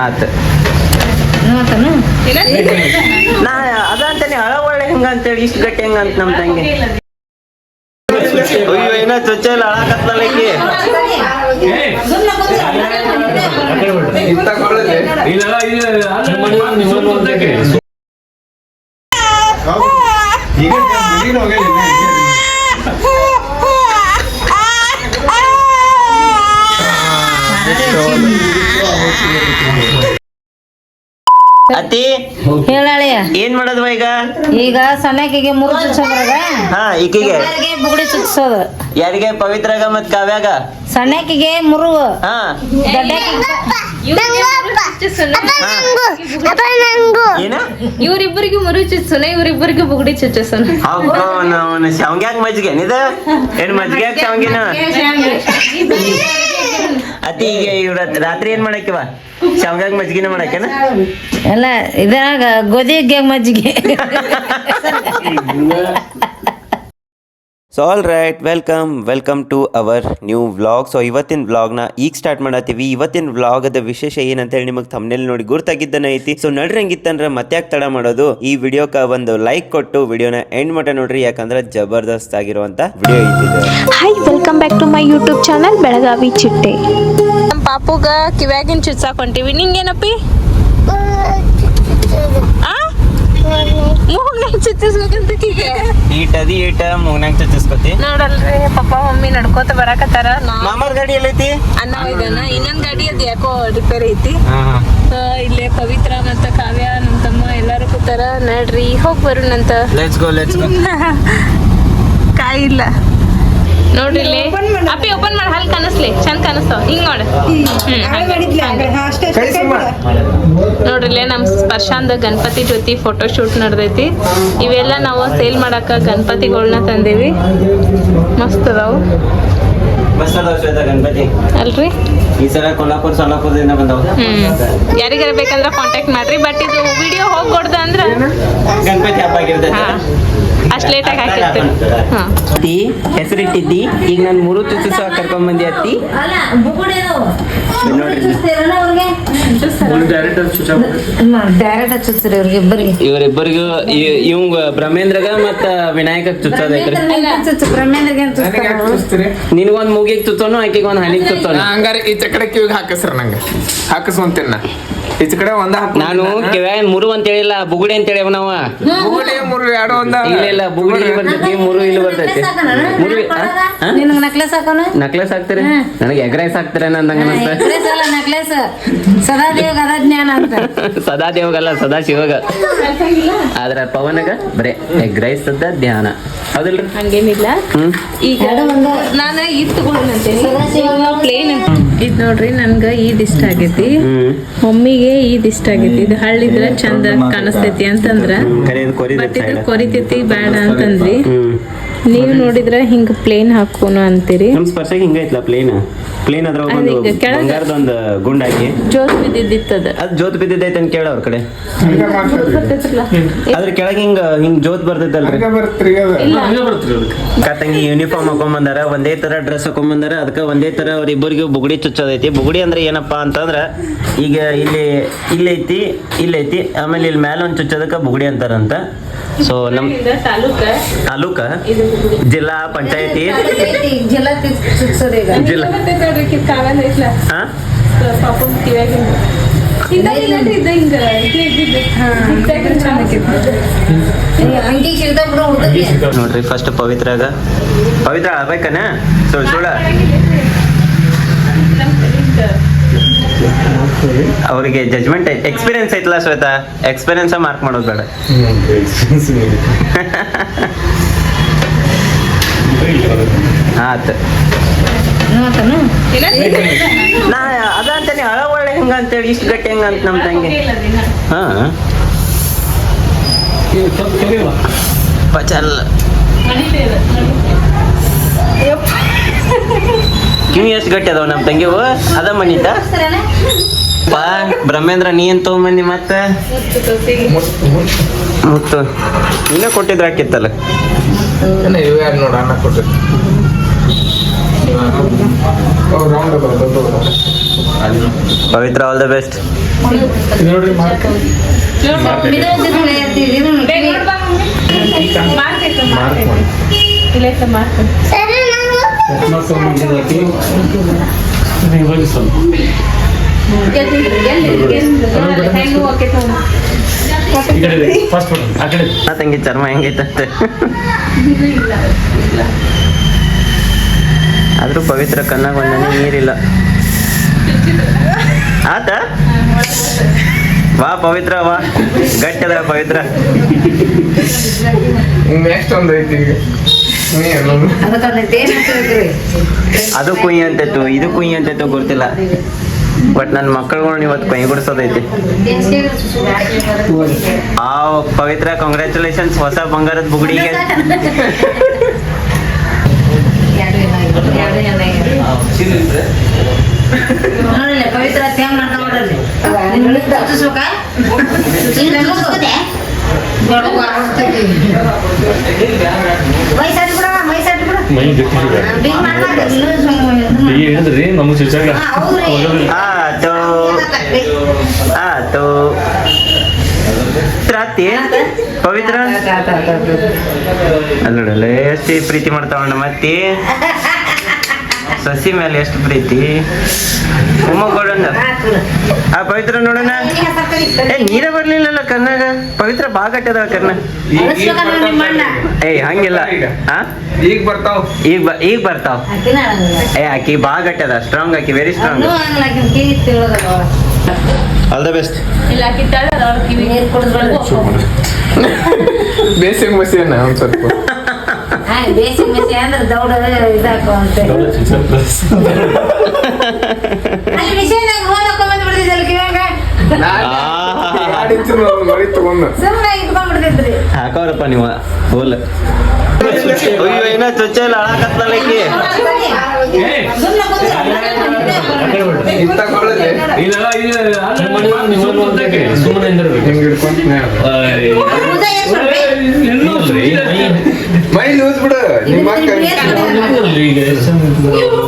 ಆತ ನಾ ಅದ ಅಂತಾನೆ ಹಳ ಒಳ್ಳೆ ಹೆಂಗ ಅಂತೇಳಿ ಇಷ್ಟು ಗಟ್ಟಿ ಹೆಂಗ ಅಂತ ನಮ್ ತಂಗಿ ಅಯ್ಯೋ ಏನ ಚೊಚ್ಚ ಇಲ್ಲ ಹಳಕತ್ತಲ್ಲ ಈಕಿ. ಅತಿ ಹೇಳಾಳಿಯ ಏನ್ ಮಾಡೋದು ಈಗ? ಈಗ ಸಣ್ಣಕಿಗೆ ಮೂರು ಚುಚ್ಚೋದ್ರಾಗ ಹಾ ಈಕಿಗೆ. ಬುಗುಡಿ ಚುಚ್ಸೋದು? ಯಾರಿಗೆ? ಪವಿತ್ರಾಗ ಮತ್ ಕಾವ್ಯಾಗ? ಸಣ್ಣಕಿಗೆ ಮುರು ಹಾ. ಇವ್ರಿಬ್ಬರಿಗೆ ಮುರು ಚುಚ್ಚುನ ಇವ್ರಿಬ್ಬರಿಗೆ ಬುಗುಡಿ ಚುಚ್ಚಸನ ಅವನು ಶಾವ್ಗ್ಯಾಗ ಮಜ್ಜಿಗೆ? ಏನಿದ ಏನ್ ಮಜ್ಜಿಗೆ ಶಾವ್ಗಿನ ಅತಿ ಈಗ ಇವ್ರ ರಾತ್ರಿ ಏನ್ ಮಾಡಕ್ಕಿವ ಶಾವ್ಗಾಗ ಮಜ್ಗಿನ ಮಾಡಕ್ಕೆನ? ಅಲ್ಲ ಇದ್ರಾಗ ಗೋಧಿ ಮಜ್ಜಿಗೆ. So all right welcome welcome to our new vlog so ಇವತ್ತಿನ ವ್ಲಾಗ್ನ ಈಗ ಸ್ಟಾರ್ಟ್ ಮಾಡತ್ತೀವಿ. ಇವತ್ತಿನ ವ್ಲಾಗದ ವಿಶೇಷ ಏನಂತ ಹೇಳಿ ನಿಮಗೆ ತಮ್ಮನೇಲಿ ನೋಡಿ ಗುರ್ತಾಗಿದ್ದನ ಐತಿ. ಸೊ ನಡ್ರಂಗಿತ್ತಂದ್ರೆ ಮತ್ತೆ ಯಾಕೆ ತಡ ಮಾಡೋದು? ಈ ವಿಡಿಯೋಕ ಒಂದು ಲೈಕ್ ಕೊಟ್ಟು ವಿಡಿಯೋನ ಎಂಡ್ ಮಾಡ ನೋಡ್ರಿ. ಯಾಕಂದ್ರೆ ಜಬರ್ದಸ್ತ್ ಆಗಿರುವಂತ video ಐತಿದೆ hi welcome back to my YouTube channel Belagavi Chitte ನಮ್ಮ ಪಾಪುಗ ಕಿವ್ಯಾಗಿನ ಚುಚ್ಚಾಕೊಂತೀವಿ ಹೊಂಟಿವಿ. ನಿಂಗೇನಪ್ಪಿ? ಆ? ಮೂಗ್ನಾಗ ಚುಚ್ಚಿಸ್ಬೇಕಂತ ಕೀಗೆ. ಈಟ್ ಅದಿ ಈಟ ಮೂಗ್ನಾಗ ಚುಚ್ಚಿಸ್ಕೊತಿ. ನೋಡಲ್ರಿ ಪಪ್ಪ ಮಮ್ಮಿ ನಡ್ಕೋತ ಬರಾಕತ್ತಾರ. ನಾ ಮಾಮಾರ್ ಗಾಡಿ ಎಲ್ಲೈತಿ? ಅನ್ನ ಒಯ್ದಾನ ಇನ್ನೊಂದ್ ಗಾಡಿ ಅದ ಯಾಕೋ ರಿಪೇರಿ ಐತಿ. ಇಲ್ಲೇ ಪವಿತ್ರ ಮತ್ತ ಕಾವ್ಯ ನಮ್ ತಮ್ಮ ಎಲ್ಲಾರು ಕೂತಾರ. ನಡ್ರಿ ಹೋಗ್ ಬರೋಣಂತ. ಲೆಟ್ಸ್ ಗೋ ಲೆಟ್ಸ್ ಗೋ ಕಾಯಿ ಇಲ್ಲ ನೋಡ್ರಿ ಇಲ್ಲಿ. ಅಪ್ಪಿ ಓಪನ್ ಮಾಡಿ. ಹಲ್ ಕನಸ್ಲಿ ಚಂದ ಕನಸ್ತಾವ ಹಿಂಗ್ ನೋಡ ನೋಡ್ರಿ ಇಲ್ಲೇ ನಮ್ ಸ್ಪರ್ಶಾಂದ ಗಣಪತಿ ಜೊತೆ ಫೋಟೋ ಶೂಟ್ ನಡ್ದೈತಿ. ಇವೆಲ್ಲ ನಾವು ಸೇಲ್ ಮಾಡಾಕ ಗಣಪತಿಗಳನ್ನ ತಂದೇವಿ. ಮಸ್ತ್ ಅದಾವು. ಅಲ್ರಿ? ಈ ಸಲ ಕೊಲ್ಲಾಪುರ ಸೊಲ್ಲಾಪುರದಿಂದ ಬಂದವು. ಹ್ಮ್. ಯಾರಿಗಾರ ಬೇಕಂದ್ರ ಕಾಂಟ್ಯಾಕ್ಟ್ ಮಾಡ್ರಿ. ಬಟ್ ಇದು ವಿಡಿಯೋ ಹೋಗ್ಕೊಡ್ದ ಅಂದ್ರ ಗಣಪತಿ ಹಬ್ಬ ಆಗಿರ್ತೈತೆ. ಹಾ. ಅಷ್ಟ್ ಲೇಟಾಗಿ ಹಾಕಿರ್ತೀವಿ ಹಾ ಅತ್ತಿ ಹೆಸರಿಟ್ಟಿದ್ದಿ? ಈಗ ನಾನು ಮೂರು ಕರ್ಕೊಂಡ್ ಬಂದಿ ಅತ್ತಿ. ನೋಡ್ರಿ ಡೈರೆಕ್ಟ್ ಚುಚ್ಚ್ರಿ ಅವ್ರಿಗೆ ಇಬ್ಬರಿಗೆ. ಇವರಿಬ್ಬರಿಗೂ ಇವಂಗ ಬ್ರಹ್ಮೇಂದ್ರಗ ಮತ್ತ ವಿನಾಯಕ ಚುಚ್ಚೋದೈತ್ರಿ ಐತ್ರಿ. ನಿನಗೊಂದ್ ಮೂಗಿಗೆ ಚುಚ್ಚೋನು ಆಕೆಗೆ ಒಂದ್ ಹನಿಗೆ ಚುಚ್ಚೋನು. ನಾ ಹಂಗಾರೆ ಈ ಕಡೆ ಕಿವಿಗೆ ಹಾಕಿಸ್ರ ನಂಗೆ. ಹಾಕಸ್ಕೊಂತೀನಿ ನಾ ಈಚೆ ಕಡೆ ಒಂದ ನಾನು ಕಿವ್ಯಾನ್ ಮುರು ಅಂತ ಹೇಳಿಲ್ಲ ಬುಗುಡಿ ಅಂತ ಹೇಳಿ ನಾವ. ಬುಗುಡಿ ಮುರು ಎರಡು ಒಂದ. ಇಲ್ಲ ಇಲ್ಲ ಬುಗುಡಿ ಬರ್ತೈತಿ ಮುರು ಇಲ್ಲಿ ಬರ್ತೈತಿ ಮುರು ನಿನಗೆ ನಕ್ಲೆಸ್ ಹಾಕೋಣ? ನಕ್ಲೆಸ್ ಹಾಕ್ತೀರಿ? ನನಗೆ ಎಗ್ ರೈಸ್ ಹಾಕ್ತೀರ ನಕ್ಲೆಸ್ ಅಲ್ಲ ನಕ್ಲೆಸ್ ಸದಾ ದೇವ್ ಗದಾ ಜ್ಞಾನ ಅಂತ. ಸದಾ ದೇವಗಲ್ಲ ಸದಾ ಶಿವಗ ಆದ್ರ ಪವನಗ ಬರೇ ಎಗ್ ರೈಸ್ ಅದ ಧ್ಯಾನ ಹೌದಿಲ್ರಿ? ಹಂಗೇನಿಲ್ಲ. ಈಗ ನಾನು ಇದ್ ತಗೊಳ್ಳಂತೇನಿ ಪ್ಲೇನ್ ಇದ್ ನೋಡ್ರಿ ನನ್ಗ ಈದ್ ಇಷ್ಟ ಆಗೈತಿ. ಹ್ಮ್. ಮಮ್ಮಿಗೆ ಇದ್ ಇಷ್ಟ ಆಗೈತಿ. ಇದು ಹಳ್ಳಿದ್ರ ಚಂದ ಕಾಣಿಸ್ತೈತಿ ಅಂತಂದ್ರ. ಮತ್ತಿದ್ರ ಬಟ್ ಇದು ಕೊರಿತೈತಿ ಬೇಡ ಅಂತಂದ್ರಿ ನೀವ್ ನೋಡಿದ್ರೆ ಹಿಂಗ್ ಪ್ಲೇನ್ ಹಾಕೋನು ಅಂತೀರಿ. ನಮ್ ಸ್ಪರ್ಶ ಹಿಂಗ ಐತ್ಲ ಪ್ಲೇನ್ ಪ್ಲೇನ್ ಅದ್ರ ಒಂದು ಬಂಗಾರದ ಒಂದು ಗುಂಡ್ ಹಾಕಿ. ಜೋತ್ ಬಿದ್ದಿತ್ತದ ಅದ್. ಜೋತ್ ಬಿದ್ದಿದ್ದೈತೆ ಅಂತ ಕೇಳ ಅವ್ರ ಕಡೆ. ಅದ್ರ ಕೆಳಗೆ ಹಿಂಗ ಹಿಂಗ್ ಜೋತ್ ಬರ್ತೈತಲ್ರಿ ಕತ್ತಂಗಿ ತಂಗಿ ಯೂನಿಫಾರ್ಮ್ ಹಾಕೊಂಬಂದಾರ ಒಂದೇ ತರ ಡ್ರೆಸ್ ಹಾಕೊಂಬಂದಾರ ಅದಕ್ಕ ಒಂದೇ ತರ ಅವ್ರಿಬ್ಬರಿಗೂ ಬುಗುಡಿ ಚುಚ್ಚೋದೈತಿ. ಬುಗುಡಿ ಅಂದ್ರೆ ಏನಪ್ಪಾ ಅಂತಂದ್ರ ಈಗ ಇಲ್ಲಿ ಇಲ್ಲೈತಿ ಇಲ್ಲೈತಿ ಆಮೇಲೆ ಇಲ್ಲಿ ಮ್ಯಾಲ ಒಂದ್ ಚುಚ್ಚೋದಕ್ಕ ಬುಗುಡಿ ಅಂತಾರಂತ. ಸೊ ನಮ್ ತಾಲೂಕ? ಜಿಲ್ಲಾ ಪಂಚಾಯತಿ? ನೋಡ್ರಿ ಫಸ್ಟ್ ಪವಿತ್ರಾಗ. ಪವಿತ್ರ ಆಗ್ಬೇಕನ? ಸುಳ್. ಸುಳ ಅವರಿಗೆ ಜಜ್ಮೆಂಟ್ ಐತೆ ಎಕ್ಸ್ಪೀರಿಯನ್ಸ್ ಐತಲ್ಲ ಶ್ವೇತಾ? ಎಕ್ಸ್ಪೀರಿಯನ್ಸ್ ಮಾರ್ಕ್ ಮಾಡೋದು ಬೇಡ. ಆತ. ನಾ ಅದ ಅಂತಾನೆ ಹಳ ಒಳ್ಳೆ ಹೆಂಗ ಅಂತೇಳಿ ಇಷ್ಟು ಗಟ್ಟಿ ಹೆಂಗ ಅಂತ ನಮ್ಮ ತಂಗಿ ಹಾ ಪಚಲ್ ಕಿವಿ ಎಷ್ಟು ಗಟ್ಟಿ ಅದಾವ ನಮ್ಮ ತಂಗಿವು. ಅದ ಮನಿತ ಬಾ ಬ್ರಹ್ಮೇಂದ್ರ ನೀ ಏನ್ ತಗೊಂಬಂದಿ ಮತ್ತ? ಮುತ್ತು. ಇನ್ನ ಕೊಟ್ಟಿದ್ರ ಹಾಕಿತ್ತಲ್ಲ? ನೋಡ ಪವಿತ್ರ ಆಲ್ ದ ಬೆಸ್ಟ್ ನೋಡ್ರಿ ತಂಗಿ ಚರ್ಮ ಹೆಂಗೈತಂತೆ ಆದ್ರೂ ಪವಿತ್ರ ಕಣ್ಣಾಗ ನನಗೆ ನೀರಿಲ್ಲ. ಆತ? ವಾ ಪವಿತ್ರ ವಾ. ಗಟ್ಟದ ಪವಿತ್ರ. ನೆಕ್ಸ್ಟ್ ಒಂದು ಐತಿ ಈಗ. ಅದು ಕುಯ್ ಅಂತಿತ್ತು ಇದು ಕುಯ್ಯಂತೆ ಅಂತಿತ್ತು ಗೊತ್ತಿಲ್ಲ. ಬಟ್ ನನ್ನ ಮಕ್ಕಳುಗಳನ್ನ ಇವತ್ತು ಕೈ ಗುಡಿಸೋದೈತಿ ಆ ಪವಿತ್ರ ಕಾಂಗ್ರ್ಯಾಚುಲೇಷನ್ಸ್ ಹೊಸ ಬಂಗಾರದ ಬುಗುಡಿಗೆ. ಪವಿತ್ರ ಮೈ ಈಗ ಹೇಳಿದ್ರಿ ಹಾ, ಹೌದ್ರಿ. ಆತು ಆತು ತ್ರಾತಿ ಪವಿತ್ರ. ಅಲ್ಲೋಡಲ್ಲ ಎಷ್ಟು ಪ್ರೀತಿ ಮಾಡ್ತಾವಣ್ಣ ಮತ್ತೆ. ಸಸಿ ಮೇಲೆ ಎಷ್ಟು ಪ್ರೀತಿ? ಉಮ್ಮ ಕೊಡೋಣ. ಆ ಪವಿತ್ರ ನೋಡೋಣ. ಏ ನೀರ ಬರ್ಲಿಲ್ಲಲ್ಲ ಕಣ್ಣಾಗ? ಪವಿತ್ರ ಬಾ ಕಟ್ಟದ ಕರ್ನ. ಏಯ್ ಹಂಗಿಲ್ಲ. ಆ? ಈಗ ಬರ್ತಾವ. ಈಗ ಬ ಈಗ ಬರ್ತಾವ್. ಏ ಆಕಿ ಬಾ ಗಟ್ಟದ ಸ್ಟ್ರಾಂಗ್ ಆಕಿ very strong. All the best ಇಲ್ಲ ಕಿತ್ತಾಳ ಅವ್ರ ಕಿವಿ ನೀರ್ ಕುಡಿದ್ಬಿಡು. ಬೇಸಿಗೆ ಮಸಿಯನ್ನ ಒಂದ್ ಸ್ವಲ್ಪ. ಹಾ, ಬೇಸಿಗೆ ಮೆಸಿ ಅಂದ್ರೆ ದೌಡ ಇದಾಕು ಅಂತೆ. ಅಲ್ಲಿ ಮಿಷನ್ಯಾಗ ಹೋಲ್ ಹಾಕೊಂಡ್ ಬಂದ್ಬಿಡ್ತಿದ್ದಲ್ಲ ಕಿವ್ಯಾಗ. ಮಳಿ ತಗೊಂಡ ಸುಮ್ನೆ ಇಟ್ಕೊಂಡ್ಬಿಡ್ತಿದ್ರಿ. ಹಾಕೋರಪ್ಪ ನೀವು ಹೋಲ್ ಅಯ್ಯೋ ಏನೋ ಇಲ್ಲ ಎತ್ಬಿಡ್ರಿ. ಮೈ ಲೂಸ್ ಬಿಡು ನಿಮ್ಮ ಇದನ್ನ ಮುಟ್ಬಿಡ ನೀನು. ಕೈ ಬಿಡ್ರಿ ಏ ಬ-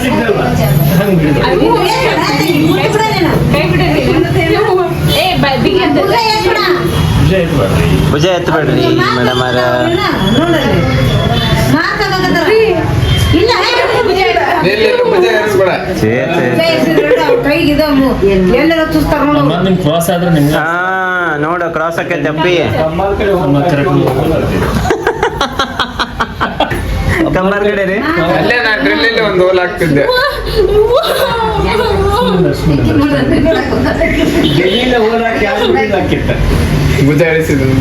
ಬಿಗಿ ಅಂತ ಭುಜ ಭುಜ ಎತ್ತಬೇಡ್ರಿ ಮೇಡಮ್ ಅವ್ರ. ಹಾ ನೋಡು ಕ್ರಾಸ್ ಆಕೈತೆ ಅಪ್ಪಿ ಕಂಬಾರ್ ಕಡೆ ರೀ ಅಲ್ಲೇ ನಾ ಡ್ರಿಲ್ ಒಂದು ಹೋಲ್ ಹಾಕ್ತಿದ್ದೆ. ಭುಜ ಇಳಿಸಿದನು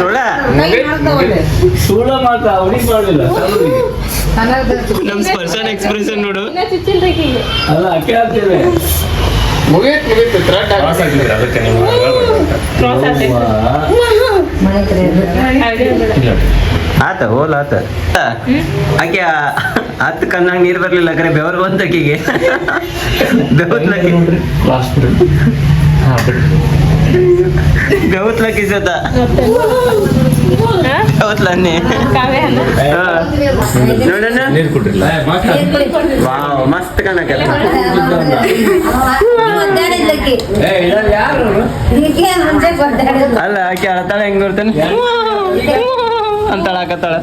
ಸುಳ್ಳ? ಮಾತ್ರ ಅವ್ರಿಗೆ ಮಾಡಲಿಲ್ಲ ನಮ್ ಸ್ಪರ್ಶನ್ ಎಕ್ಸ್ಪ್ರೆಷನ್ ನೋಡು. ಅಲ್ಲ ಅಕ್ಕೆ ಆಗ್ತಿದೆ ಮುಗೀತ್ ಮುಗಿತ್ ಥ್ರೆಡ್ ಅದಕ್ಕೆ ನೀವು. ಆತ ಹೋಲ್ ಆತ. ಆಕೆ ಹತ್ತು ಕಣ್ಣಾಗ ನೀರ್ ಬರ್ಲಿಲ್ಲ ಕರೆ ಬೆವರು ಬಂತ ಆಕೆಗೆ. ಬೆವತ್ಲಕ್ಕಿ ಬೆವತ್ಲಕ್ಕಿ? ಬೆವತ್ಲನ್ನಿ? ನೋಡೋಣ ನೀರು ಕೊಡ್ರಿಲ್ಲ. ವಾವ್ ಮಸ್ತ್ ಕಾಣಕತ್ತ. ಅಲ್ಲ ಆಕೆ ಅಳತಾಳ ಹೆಂಗ್ ಬರ್ತಾನೆ ಅಂತಾಳ ಹಾಕತ್ತಾಳ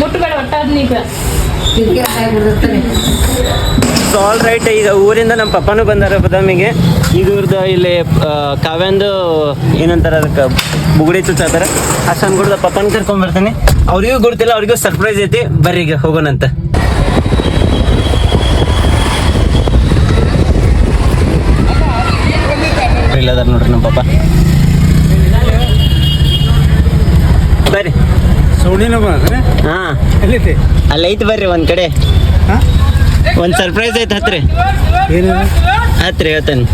ಮುಟ್ಟುಗಳ ಮುಟ್ಬೇಡ ನೀಗ. ಸೊ ಆಲ್ ರೈಟ್ ಈಗ ಊರಿಂದ ನಮ್ಮ ಪಪ್ಪನೂ ಬಂದಾರ ಬದಾಮಿಗೆ. ಈಗ ಇವ್ರದ್ದು ಇಲ್ಲಿ ಕಾವ್ಯಂದು ಏನಂತಾರೆ ಅದಕ್ಕೆ ಬುಗುಡಿ ಚುಚ್ಚಾತಾರೆ. ಅಷ್ಟೊಂದು ಗುಡ್ದ ಪಪ್ಪನ ಕರ್ಕೊಂಡ್ಬರ್ತೀನಿ ಅವ್ರಿಗೂ ಗೊತ್ತಿಲ್ಲ ಅವ್ರಿಗೂ ಸರ್ಪ್ರೈಸ್ ಐತಿ. ಬರ್ರಿ ಈಗ ಹೋಗೋಣಂತ ಇಲ್ಲದಾರ ನೋಡ್ರಿ ನಮ್ಮ ಪಪ್ಪ. ಬರ್ರಿ. ಸೌಡಿನ ಹಾಂ ಹಾ. ಅಲ್ಲಿ ಅಲ್ಲಿ ಐತಿ ಬರ್ರಿ ಒಂದ್ ಕಡೆ. ಒಂದ್ ಸರ್ಪ್ರೈಸ್ ಐತೆ ಹತ್ರಿ. ಏನು ಹತ್ರಿ ಹೇಳ್ತೇನೆ.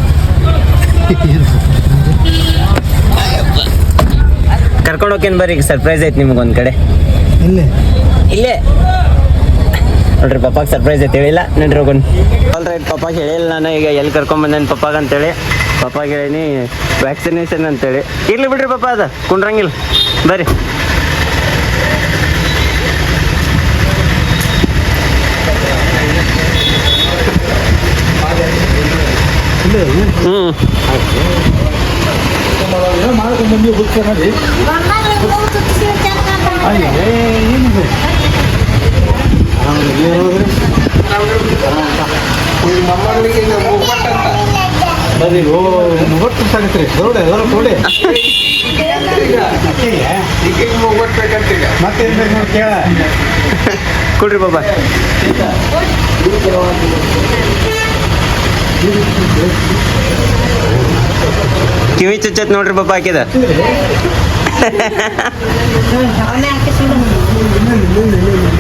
ಕರ್ಕೊಂಡು ಹೋಗ್ತೇನೆ ಬರ್ರಿ ಈಗ ಸರ್ಪ್ರೈಸ್ ಐತೆ ನಿಮ್ಗೆ ಒಂದ್ ಕಡೆ. ಇಲ್ಲೇ? ಇಲ್ಲೇ. ನೋಡ್ರಿ ಪಪ್ಪಾಗ ಸರ್ಪ್ರೈಸ್ ಐತೆ ಹೇಳಿಲ್ಲ? ನೋಡ್ರಿ ಹೋಗೋಣ. ಆಲ್ ರೈಟ್ ಪಪ್ಪಾಗೆ ಹೇಳಿಲ್ಲ ನಾನು ಈಗ ಎಲ್ಲಿ ಕರ್ಕೊಂಬಂದೇನು ಪಪ್ಪಾಗ ಅಂತೇಳಿ. ಪಪ್ಪಾಗ ಹೇಳೀನಿ ವ್ಯಾಕ್ಸಿನೇಷನ್ ಅಂತೇಳಿ. ಇರ್ಲಿ ಬಿಡ್ರಿ ಪಪ್ಪ ಅದು ಕುಂಡ್ರಂಗಿಲ್ಲ. ಬರ್ರಿ. ಹ್ಞೂ ಬರ್ರಿ ಓ ಮೂವತ್ತು ಸಾಗತ್ರಿ ದೌಡ ಎಲ್ಲರೂ ಕೊಡಿ ಮತ್ತೇನ್ ಬೇಕು ನೋಡಿ ಕೇಳ ಕೊಡ್ರಿ ಬಾಬಾ. ಕಿವಿ ಚುಚ್ಚತ್ ನೋಡ್ರಿ ಪಾಪ ಹಾಕಿದ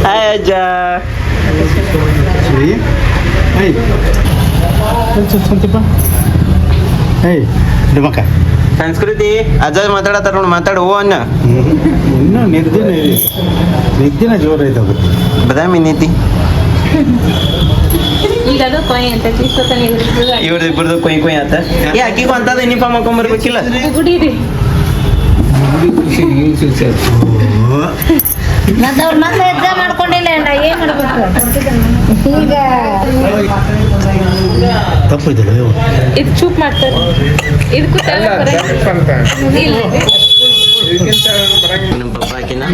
ಹಾಯ್ ಅಜ್ಜ. ಸಂಸ್ಕೃತಿ ಅಜ್ಜ ಮಾತಾಡತ್ತಾರ ನೋಡಿ ಮಾತಾಡ ಓ ಅನ್ನ. ಇನ್ನೂ ನಿದ್ದಿನ ನಿದ್ದಿನ ಜೋರ ಐತೆ ಬದಾಮಿ ನೀತಿ. ಈಗ ಅದು ಕೊಯ್ ಕೊಯ್ ಕೊಯ್ ಆತ. ಏ ಅಕ್ಕಿಗೂ ಅಂತದ ಯೂನಿಫಾರ್ಮ್ ಹಾಕೊಂಬರ್ಬೇಕಿಲ್ಲ ಗುಡಿರಿ. ಮತ್ತೆ ಅವ್ರ ಮತ್ತೆ ಎಜ್ಜ ಮಾಡ್ಕೊಂಡಿಲ್ಲ ನಾ ಏನ್ ಮಾಡ್ಬೇಕು? ಈಗ ತಪ್ಪಿದೆ ಇದು ಚೂಪ್ ಮಾಡ್ತಾರೆ. ಇದಕ್ಕೂ ನಮ್ಮ ಪಪ್ಪ ಆಕಿನ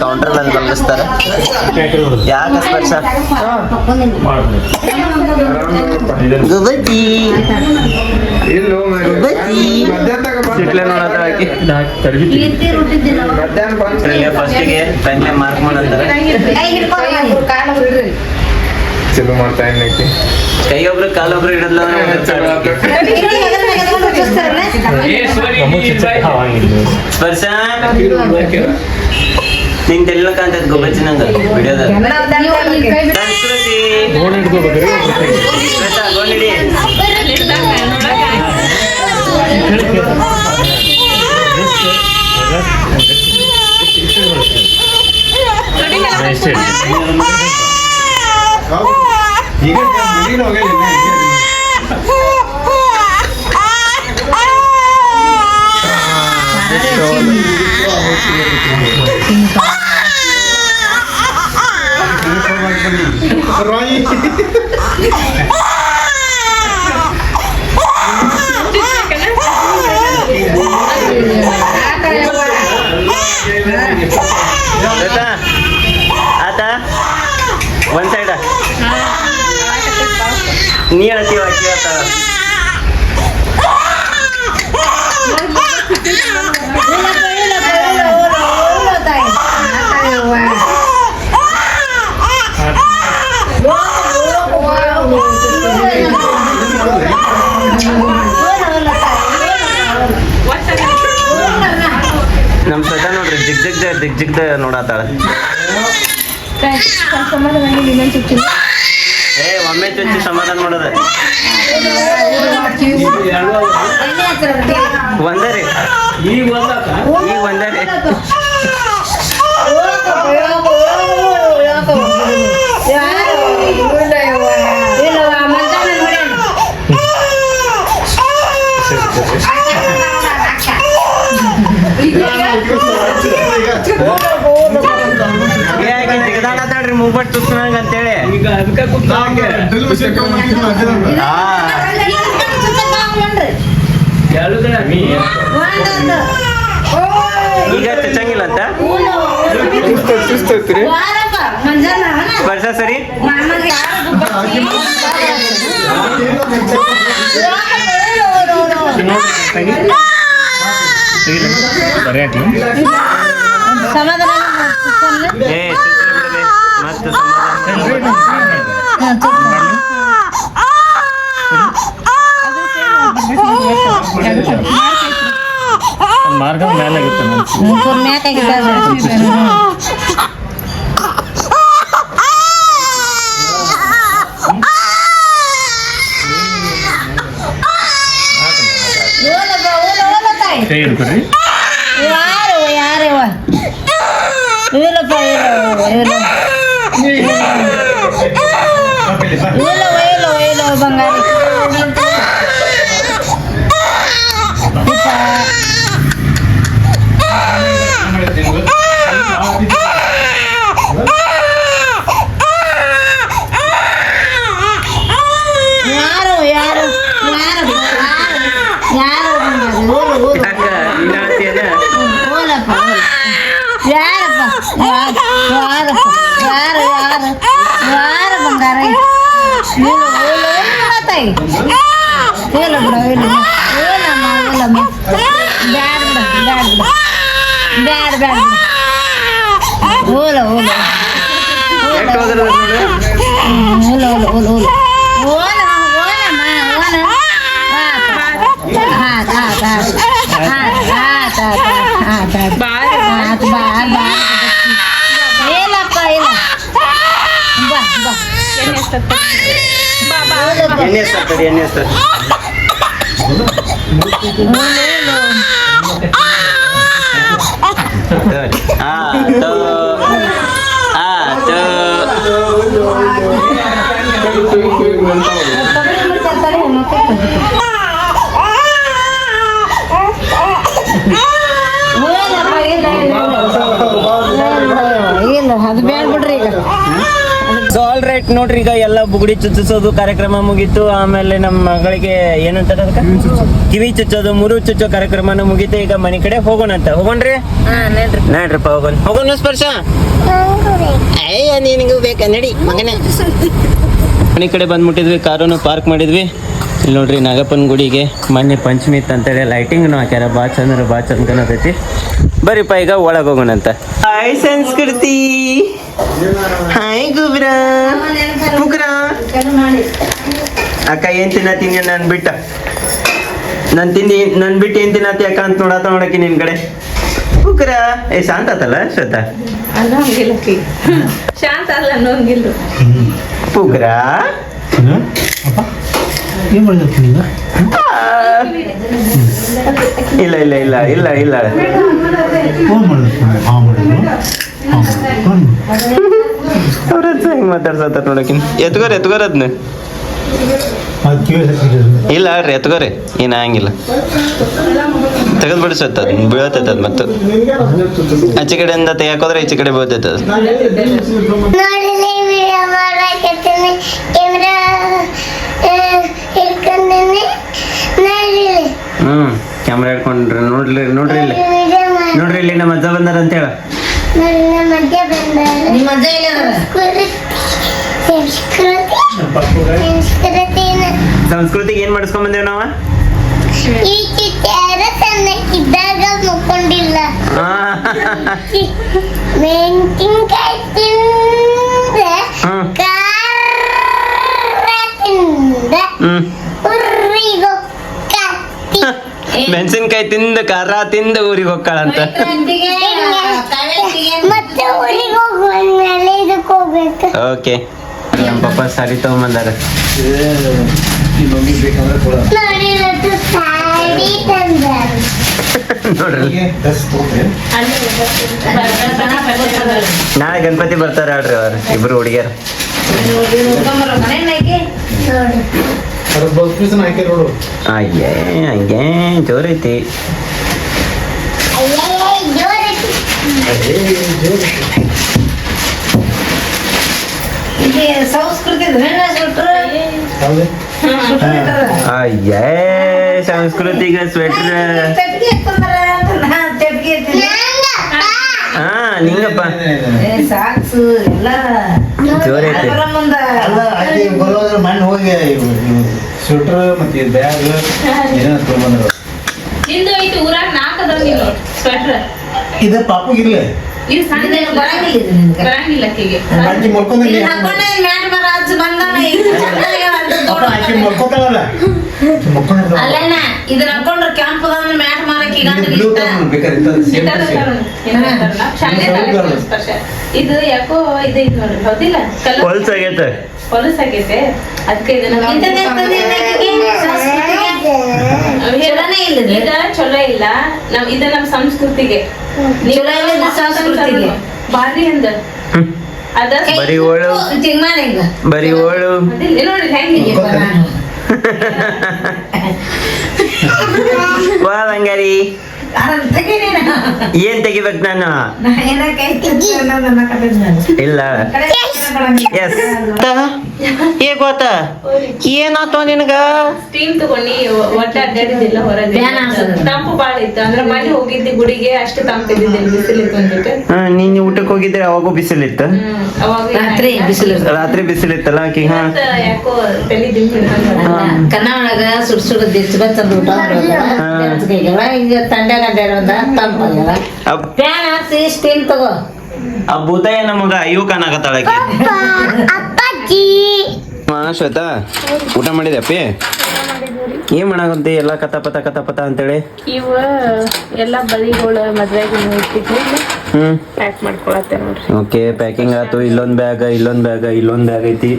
ಕೌಂಟ್ರಲ್ಲಿ ಬಂದಿಸ್ತಾರೆ ಯಾಕೆ. ಮಧ್ಯಾಹ್ನದಾಗ ಬಂದ್- ಸಿಟ್ಲೆ ಫಸ್ಟಿಗೆ ಪೆನ್ಲೆ ಮಾರ್ಕ್ ಮಾಡಂತಾರೆ ಕೈ ಹಿಡ್ಕೊಂಡು ಕಾಲು ಬಿಡ್ರಿ ಚಲೋ ಮಾಡ್ತಾ ಇನ್ನೈತಿ ಕೈ ಒಬ್ರು ಕಾಲೊಬ್ರು ಇಡಲ್ಲ ಸ್ಪರ್ಶ ನಿಂದೆಲ್ಲ ಕಾಣ್ತದ ಗೊಬ್ಬಚ್ಚಿ ನಂಗೆ ವಿಡಿಯೋದಾಗ ಸಂಸ್ಕೃತಿ ಶ್ವೇತಾ, ನೀ ಹೇಳ್ತೀವ ಅಕ್ಕಿ ಹೇಳ್ತಾಳ ನಮ್ ಶ್ವೇತಾ ನೋಡ್ರಿ ಜಿಗ್ ಜಿಗ್ ಜಿಗ್ ಜಿಗ್ದ ನೋಡತ್ತಾಳ ಏ ಒಮ್ಮೆ ಚುಚ್ಚಿ ಸಮಾಧಾನ ಮಾಡೋದ. ಒಂದೇ ರೀ. ಈಗ ಒಂದಕ್ಕ ಈಗ ಒಂದೇ ರೀ. ಮೂವಟ್ ತುಸ್ನಂಗ ಅಂತೇಳಿ ಈಗ ಅದಕ್ಕೆ ಕೂತ ಆ ಹೇಳುದ್ರ ನೀ ಈಗ ಚಚ್ಚಂಗಿಲ್ಲ ಅಂತ ಬರ್ಸ ಸರಿ ಸಮಾಧಾನ ಏ ಚುಚ್ಚಿ ಬಿಡದೆ ಮತ್ತೆ ಸಮಾಧಾನ ಮಾರ್ಗ ಮೇಲೆ ಆಗುತ್ತೆ ಕೈ ಹಿಡ್ಕೊಡ್ರಿ ಯಾರು ಯಾರವ ಇಲ್ಲಪ್ಪ ಇಲ್ಲ ಇಲ್ಲ ಓಲ ಓಲ ಓಲ ಓಲ ಓಲಮ್ಮ ಓಲಮ್ಮ ಓಲ ಆತ ಆತ ಆತ ಆತ ಆತ ಆತ ಬಾರಿ ಆತ ಬಾರ್ ಬಾರ್ ಇಲ್ಲಪ್ಪ ಇಲ್ಲ ಬಾ ಬಾ ಎಣ್ಣೆ ಹಚ್ಚತ್ತ. ಬಾ ಬಾ ಎಣ್ಣೆ ಸತ್ತಡಿ ಎಣ್ಣೆ ಸರ್ ಆತು ಆತು ಓಲಪ್ಪ ಇಲ್ಲ ಇಲ್ಲ ಇಲ್ಲ ಇಲ್ಲ ಅದು ಬೇಡ ಬಿಡ್ರಿ ಈಗ. ಸೊ ಆಲ್ ರೈಟ್ ನೋಡ್ರಿ ಈಗ ಎಲ್ಲ ಬುಗುಡಿ ಚುಚ್ಚಿಸೋದು ಕಾರ್ಯಕ್ರಮ ಮುಗೀತು. ಆಮೇಲೆ ನಮ್ಮ ಮಗಳಿಗೆ ಏನಂತಾರೆ ಅದಕ್ಕೆ? ಕಿವಿ ಚುಚ್ಚೋದು. ಮುರು ಚುಚ್ಚೋ ಕಾರ್ಯಕ್ರಮನ ಮುಗೀತು. ಈಗ ಮನೆ ಕಡೆ ಹೋಗೋಣ ಅಂತ ಹೋಗೋಣ್ರಿ ನಡ್ರಪ್ಪ ಹೋಗೋಣ. ಹೋಗೋಣ ಸ್ಪರ್ಶ. ಅಯ್ಯ ನಿನಗೂ ಬೇಕಾ? ನಡಿ ಮಗನೇ. ಮನೆ ಕಡೆ ಬಂದ್ಬಿಟ್ಟಿದ್ವಿ ಕಾರನ್ನು ಪಾರ್ಕ್ ಮಾಡಿದ್ವಿ. ಇಲ್ಲಿ ನೋಡ್ರಿ ನಾಗಪ್ಪನ ಗುಡಿಗೆ ಮೊನ್ನೆ ಪಂಚಮಿ ಇತ್ತು ಅಂತೇಳಿ ಲೈಟಿಂಗ್ನು ಹಾಕ್ಯಾರ. ಬಾ ಚಂದ್ರ ಬಾ ಚಂದ ಕಾಣತೈತಿ ಬರೀಪ್ಪ ಈಗ ಒಳಗೆ ಹೋಗೋಣಂತ ಹಾಯ್ ಸಂಸ್ಕೃತಿ. ಹಾಯ್ ಗುಬ್ರ. ಮುಗ್ರ. ಅಕ್ಕ ಏನ್ ತಿನ್ನತೀನಿ ನಾನು ಬಿಟ್ಟ. ನಾನು ತಿಂದಿ ನನ್ ಬಿಟ್ಟು ಏನ್ ತಿನ್ನತಿ ಅಕ್ಕ ಅಂತ ನೋಡತ್ತ ನೋಡಕ್ಕೆ ನಿನ್ ಕಡೆ. ಮುಗ್ರ. ಏ ಶಾಂತ ಆತಲ್ಲ ಶ್ರದ್ಧಾ? ಶಾಂತ ಅಲ್ಲ ಅನ್ನೋಂಗಿಲ್ಲ. ಪುಗ್ರ ಏನು ಮಾಡಿದ್ರಿ ನೀವು ಇಲ್ಲ ಇಲ್ಲ ಇಲ್ಲ ಇಲ್ಲ ಇಲ್ಲ. ಫೋನ್ ಮಾಡಿದ್ರು ಹಾಂ ಮಾಡಿದ್ರು ಹಾಂ ಮಾಡಿದ್ರು. ಅವ್ರ ಹತ್ರ ಹೆಂಗ್ ಮಾತಾಡ್ಸತ್ತ ನೋಡಕಿನ್ ಎತ್ಕೋರಿ ಎತ್ಕೋರಿ ಅದನ್ನ ಇಲ್ಲ ರೀ ಎತ್ಕೋರಿ. ಏನ್ ಆಗಂಗಿಲ್ಲ. ತೆಗೆದು ಬಿಡಿಸತ್ತ ಅದ್ ಬೀಳತೈತೆ ಅದ್ ಮತ್ತು. ಆಚೆ ಕಡೆಯಿಂದ ತೆಗಿಯಾಕೋದ್ರೆ ಈಚೆ ಕಡೆ ಬೀಳ್ತೈತೆ ಅದು ವಿಡಿಯೋ ಮಾಡಕತ್ತೀನಿ ಕ್ಯಾಮ್ರಾ ಹಿಡ್ಕೊಂಡೇನೆ. ನೋಡ್ರಿ ಹ್ಮ್ ಕ್ಯಾಮ್ರಾ ಹಿಡ್ಕೊಂಡ್ರಿ. ನೋಡ್ರಿ ನೋಡ್ರಿ ಇಲ್ಲಿ. ನೋಡ್ರಿ ಇಲ್ಲಿ ನಮ್ಮ ಅಜ್ಜ ಬಂದಾರ ಅಂತ ಹೇಳ. ನೋಡಿ ನಮ್ಮ ಅಜ್ಜ ಬಂದಾರ ನಿಮ್ಮ ಅಜ್ಜ ಸಂಸ್ಕೃತಿ ಸಂಸ್ಕೃತಿ ಸಂಸ್ಕೃತಿನ ಸಂಸ್ಕೃತಿಗೆ ಏನ್ ಮಾಡಿಸ್ಕೊಂಡ್ ಬಂದೇವ್ ನಾವ? ಈ ಚಿತ್ತಾರ ಇದ್ದಾಗ ಮುಕ್ಕೊಂಡಿಲ್ಲ. ಮೆಣಸಿನ್ಕಾಯಿ ಮೆಣಸಿನ್ಕಾಯಿ ತಿಂದ ಖಾರ ತಿಂದು ಊರಿಗೆ ಹೋಗ್ಕಳಂತ ಮತ್ತೆ ಊರಿಗೆ ಹೋಗುವಂದ್ಮೇಲೆ ಇದಕ್ಕೆ ಹೋಗ್ಬೇಕು ಓಕೆ. ನಮ್ಮ ಪಪ್ಪ ಸಾರಿ ತಗೊಂಬಂದಾರ. ನೋಡಿ ಇವತ್ತು ಸಾಡಿ ತಂದಾರ ನೋಡ್ರಿ ನಾಳೆ ಗಣಪತಿ ಬರ್ತಾರ ಹೇಳ್ರಿ ಅವ್ರು ಇಬ್ರು ಹುಡುಗಿಯರು. ನೋಡಿ ಅದ್ರ ಬ್ಲೌಸ್ ಪೀಸನ್ನ ಹಾಕಿರ್ ನೋಡು ಅಯ್ಯೇ ಹಂಗೆ ಜೋರೈತಿ ಅಯ್ಯಯ್ಯ ಜೋರೈತಿ ಸಂಸ್ಕೃತಿ ಹೌದು ಅಯ್ಯೇ ಸಾಂಸ್ಕೃತಿಕ ಸ್ವೆಟರ್ ಹಾ ನಿಂಗಪ್ಪ. ಸಾಕ್ಸು ಎಲ್ಲ. ಜೋರೈತಿ ಅಲ್ಲ ಆಕೆ ಬರೋದ್ರ ಮಣ್ಣು ಹೋಗಿ ಸ್ವೆಟ್ರ್ ಮತ್ತೆ ಬ್ಯಾಗ್ ಏನೋ ತೊಗೊಂಬಂದ್ರು ನಿಂದು ಐತಿ ಊರಾಗ ನಾಲ್ಕದ ನೀನು ಸ್ವೆಟ್ರ್ ಇದು ಪಾಪಗಿರ್ಲಿ ಇದು ಸಣ್ಣ ಬರಂಗಿಲ್ಲ ಇದು. ಬರಂಗಿಲ್ಲ ಆಕಿಗೆ ಆಕೆ ಮಲ್ಕೊಂಡ್ರಿ ಹಾಕೊಂಡೆ ಮ್ಯಾಟ್ ಬಂದನ ಇದು ಮಲ್ಕೊಂಡ್ರೆ ಇದನ್ನ ಹಾಕೊಂಡ್ರೆ ಕೆಂಪ್ ಮ್ಯಾಟ್ ಮಾರಕ್ ಈಗ ಇಷ್ಟ. ಇದು ಯಾಕೋ ಇದು ಐತಿ ನೋಡ್ರಿ ಹೌದಿಲ್ಲ? ಕಲರ್ ಹೊಲ್ಸ್ ಆಗೈತೆ. ಹೊಲಸ್ ಆಗೈತೆ. ಅದಕ್ಕೆ ಇದನ್ನ ಚಲೋನೇ ಇಲ್ಲ ಇದು. ಚಲೋ ಇಲ್ಲ. ನಮ್ ಇದ ನಮ್ ಸಂಸ್ಕೃತಿಗೆ. ಚಲೋ ಸಂಸ್ಕೃತಿಗೆ. ಬಾರಿ ಅಂದ. ಅದ? ಬರೀ ಓಳು. ಚಿಂಗ್ಮಾನ ಈಗ. ಬರೀ ಓಳು. ನೋಡಿ ಹೆಂಗೆ ಬಂಗಾರಿ. ಏನ್ ತೆಗಿಬೇಕು ನಾನು? ಇಲ್ಲ. ಎಸ್ ಏ ಗೊತ್ತ? ಏನಾತೋ ನಿನಗ? ಸ್ಟೀಮ್ ತಗೊಂಡಿ ಒಟ್ಟ ಅಡ್ಡಾಡಿದ್ದಿಲ್ಲ ಹೊರಗೆ. ತಂಪು ಬಾಳ ಇತ್ತು. ಅಂದ್ರೆ ಮನೆ ಹೋಗಿದ್ದಿ ಗುಡಿಗೆ ಅಷ್ಟು ತಂಪಿದ್ದಿದ್ದಿಲ್ಲ ಬಿಸಿಲಿತ್ತು ಅಂದ್ಬಿಟ್ಟು. ಹಾ ನೀನ್ ಊಟಕ್ಕೆ ಹೋಗಿದ್ರೆ ಅವಾಗೂ ಬಿಸಿಲಿತ್ತು ರಾತ್ರಿ ಬಿಸಿಲು ರಾತ್ರಿ ಬಿಸಿಲಿತ್ತಲ್ಲ ಆಕಿ? ಹಾ. ಯಾಕೋ ತಲೆ ದಿಂಬ್ ಹಿಡ್ದಂಗ್ ಅಲ್ಲ, ಕನ್ನ ಒಳಗ ಸುಡ್ ಸುಡ್ ದಿರ್ಚ್ ಬಚ್ಚ ಊಟ ಬೆಚ್ಚಗೆಲ್ಲ ಈಗ ಫ್ಯಾನ್ ಹಾಕ್ಸಿ ಸ್ಟೀಲ್ ತಗೋ. ಆ ಭೂತಯ್ಯ ನಮಗ ಅಯ್ಯೋ ಕಾಣಕತ್ತಾಳಕಿ. ಅಪ್ಪಾಜಿ. ಹಾ ಶ್ವೇತಾ ಊಟ ಮಾಡಿದೆ ಅಪ್ಪಿ? ಏನ್ ಮಾಡಾಕಂತಿ ಎಲ್ಲ ಕತ ಪತ ಕತ ಪತ ಅಂತೇಳಿ? ಇವ ಎಲ್ಲ ಬಳಿಗಳು ಮದ್ವೆಗೆ ಇಟ್ಟಿದ್ವಿ. ಹ್ಮ್. ಪ್ಯಾಕ್ ಮಾಡ್ಕೊಳತ್ತೆ ನೋಡ್ರಿ. ಓಕೆ ಪ್ಯಾಕಿಂಗ್ ಆಯ್ತು. ಇಲ್ಲೊಂದು ಬ್ಯಾಗ್ ಇಲ್ಲೊಂದು ಬ್ಯಾಗ್ ಇಲ್ಲೊಂದು ಬ್ಯಾಗ್ ಐತಿ.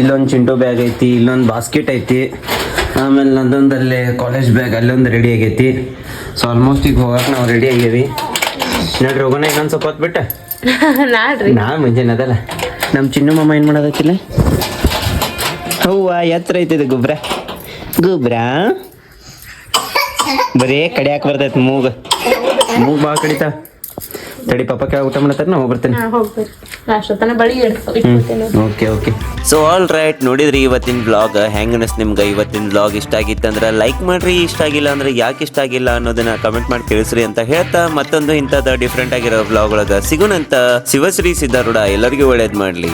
ಇಲ್ಲೊಂದು ಚಿಂಟು ಬ್ಯಾಗ್ ಐತಿ ಇಲ್ಲೊಂದು ಬಾಸ್ಕೆಟ್ ಐತಿ. ಆಮೇಲೆ ನಂದೊಂದಲ್ಲಿ ಕಾಲೇಜ್ ಬ್ಯಾಗ್ ಅಲ್ಲೊಂದು ರೆಡಿ ಆಗೈತಿ. ಸೊ ಆಲ್ಮೋಸ್ಟ್ ಈಗ ಹೋಗಕ್ಕೆ ನಾವು ರೆಡಿ ಆಗೇವಿ ನೋಡ್ರಿ ಹೋಗೋಣ ಇನ್ನೊಂದು ಸ್ವಲ್ಪ ಹೊತ್ತು ಬಿಟ್ಟ. ನಾಡ್ರಿ. ನಾ ಮುಂಜಾನೆ ಅದಲ್ಲ. ನಮ್ಮ ಚಿನ್ನು ಮಾಮ ಏನು ಮಾಡೋದಕ್ಕಿಲ್ಲ ಹೂವ ಎತ್ತರ ಐತೆ ಇದು ಗೊಬ್ಬರ ಗೊಬ್ಬರ ಬರೀ ಕಡಿಯಾಕೆ ಬರ್ತೈತೆ ಮೂಗ. ಮೂಗು ಭಾಳ ಕಡಿತಾ. ತಡಿ ಪಾಪ ಕೆಳಗೆ ಊಟ ಮಾಡತ್ತಾರ ನಾ ಹೋಗ್ಬರ್ತೇನೆ. Okay okay so all right ನೋಡಿದ್ರಿ ಇವತ್ತಿನ ಬ್ಲಾಗ್ ಹೆಂಗ್ ಅನಿಸ್ ನಿಮ್ಗೆ ಇವತ್ತಿನ ಬ್ಲಾಗ್ ಇಷ್ಟ ಆಗಿತ್ತಂದ್ರೆ ಲೈಕ್ ಮಾಡ್ರಿ ಇಷ್ಟ ಆಗಿಲ್ಲ ಅಂದ್ರೆ ಯಾಕೆ ಇಷ್ಟ ಆಗಿಲ್ಲ ಅನ್ನೋದನ್ನ ಕಮೆಂಟ್ ಮಾಡಿ ತಿಳಿಸ್ರಿ ಅಂತ ಹೇಳ್ತಾ ಮತ್ತೊಂದು ಇಂಥದ್ದು ಡಿಫ್ರೆಂಟ್ ಆಗಿರೋ ಬ್ಲಾಗ್ ಒಳಗ ಸಿಗುನಂತ ಶಿವಶ್ರೀ ಸಿದ್ದಾರೂಢ ಎಲ್ಲರಿಗೂ ಒಳ್ಳೇದ್ ಮಾಡ್ಲಿ.